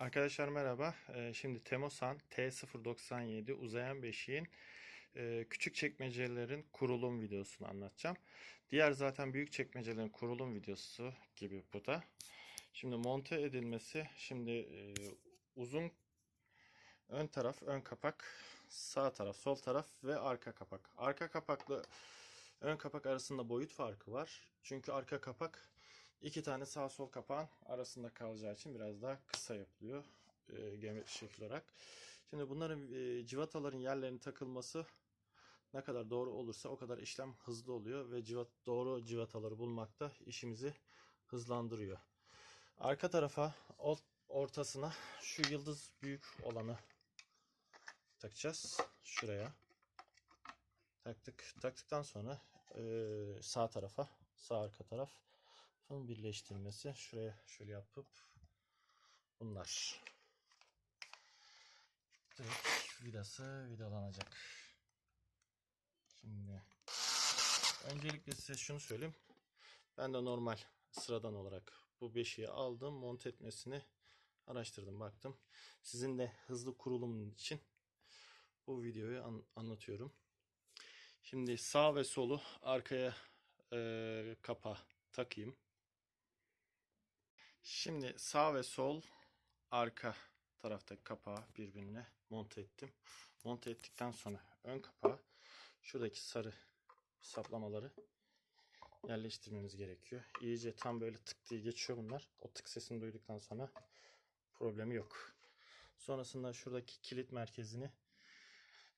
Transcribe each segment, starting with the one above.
Arkadaşlar merhaba. Ee, Şimdi Temosan T097 uzayan beşiğin e, küçük çekmecelerin kurulum videosunu anlatacağım. Diğer zaten büyük çekmecelerin kurulum videosu gibi bu da. Şimdi monte edilmesi şimdi e, uzun ön taraf ön kapak, sağ taraf sol taraf ve arka kapak. Arka kapaklı ön kapak arasında boyut farkı var. Çünkü arka kapak İki tane sağ sol kapağın arasında kalacağı için biraz daha kısa yapılıyor e, şekil olarak. Şimdi bunların e, civataların yerlerine takılması ne kadar doğru olursa o kadar işlem hızlı oluyor ve civat, doğru civataları bulmakta işimizi hızlandırıyor. Arka tarafa ortasına şu yıldız büyük olanı takacağız. Şuraya. Taktık. Taktıktan sonra e, sağ tarafa, sağ arka taraf Bunun birleştirmesi şuraya şöyle yapıp bunlar direkt vidası vidalanacak. Şimdi öncelikle size şunu söyleyeyim. Ben de normal sıradan olarak bu beşiği aldım. Monte etmesini araştırdım baktım. Sizin de hızlı kurulum için bu videoyu an- anlatıyorum. Şimdi sağ ve solu arkaya e, kapa takayım. Şimdi sağ ve sol arka taraftaki kapağı birbirine monte ettim. Monte ettikten sonra ön kapağı şuradaki sarı saplamaları yerleştirmemiz gerekiyor. İyice tam böyle tık diye geçiyor bunlar. O tık sesini duyduktan sonra problemi yok. Sonrasında şuradaki kilit merkezini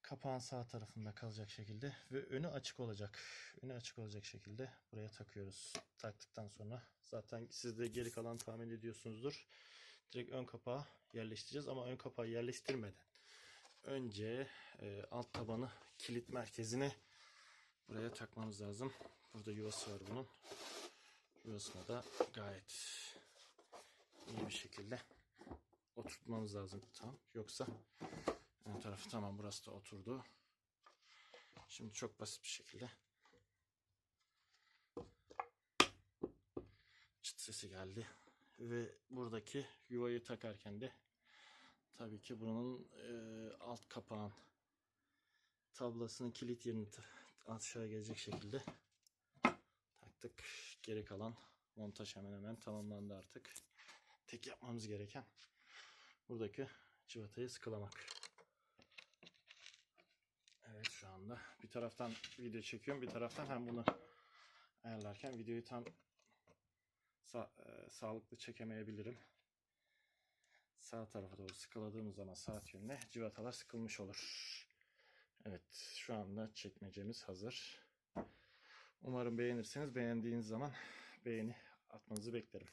kapağın sağ tarafında kalacak şekilde ve önü açık olacak. Önü açık olacak şekilde buraya takıyoruz. Taktıktan sonra zaten siz de geri kalan tahmin ediyorsunuzdur. Direkt ön kapağı yerleştireceğiz ama ön kapağı yerleştirmeden önce e, alt tabanı kilit merkezini buraya takmamız lazım. Burada yuvası var bunun. Yuvasına da gayet iyi bir şekilde oturtmamız lazım tam. Yoksa Ön tarafı tamam burası da oturdu. Şimdi çok basit bir şekilde çıt sesi geldi. Ve buradaki yuvayı takarken de tabii ki bunun e, alt kapağın tablasının kilit yerini aşağı gelecek şekilde taktık. Geri kalan montaj hemen hemen tamamlandı artık. Tek yapmamız gereken buradaki civatayı sıkılamak. Anda bir taraftan video çekiyorum bir taraftan hem bunu ayarlarken videoyu tam sa- e, sağlıklı çekemeyebilirim. Sağ tarafa doğru sıkıladığımız zaman saat yönüne civatalar sıkılmış olur. Evet şu anda çekmecemiz hazır. Umarım beğenirseniz beğendiğiniz zaman beğeni atmanızı beklerim.